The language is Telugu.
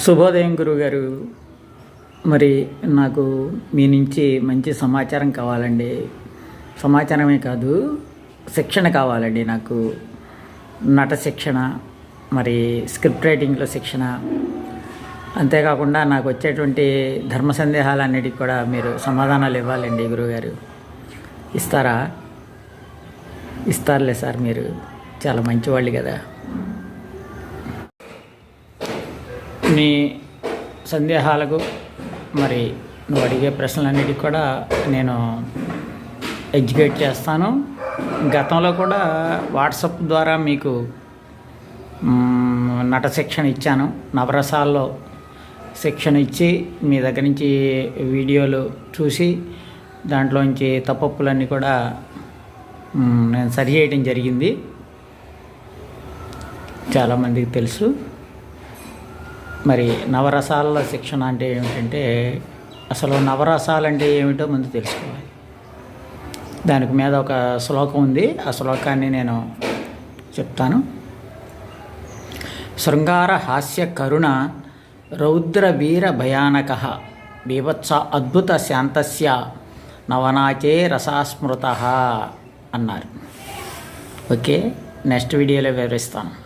శుభోదయం గురుగారు. మరి నాకు మీ నుంచి మంచి సమాచారం కావాలండి. సమాచారమే కాదు శిక్షణ కావాలండి నాకు. నట శిక్షణ మరి స్క్రిప్ట్ రైటింగ్లో శిక్షణ. అంతేకాకుండా నాకు వచ్చేటువంటి ధర్మ సందేహాలన్నిటికి కూడా మీరు సమాధానాలు ఇవ్వాలండి గురుగారు. ఇస్తారా? ఇస్తారులే సార్ మీరు. చాలా మంచివాళ్ళు కదా. నీ సందేహాలకు మరి నువ్వు అడిగే ప్రశ్నలన్నిటికి కూడా నేను ఎడ్యుకేట్ చేస్తాను. గతంలో కూడా వాట్సాప్ ద్వారా మీకు నట శిక్షణ ఇచ్చాను. నవరసాల్లో శిక్షణ ఇచ్చి మీ దగ్గర నుంచి వీడియోలు చూసి దాంట్లోంచి తప్పప్పులన్నీ కూడా నేను సరి చేయడం జరిగింది. చాలామందికి తెలుసు. మరి నవరసాల శిక్షణ అంటే ఏమిటంటే అసలు నవరసాలు అంటే ఏమిటో ముందు తెలుసుకోవాలి. దానికి మీద ఒక శ్లోకం ఉంది. ఆ శ్లోకాన్ని నేను చెప్తాను. శృంగార హాస్య కరుణ రౌద్ర వీర భయానక బీభత్స అద్భుత శాంతస్య నవనాచే రసాస్మృత అన్నారు. ఓకే నెక్స్ట్ వీడియోలో వివరిస్తాను.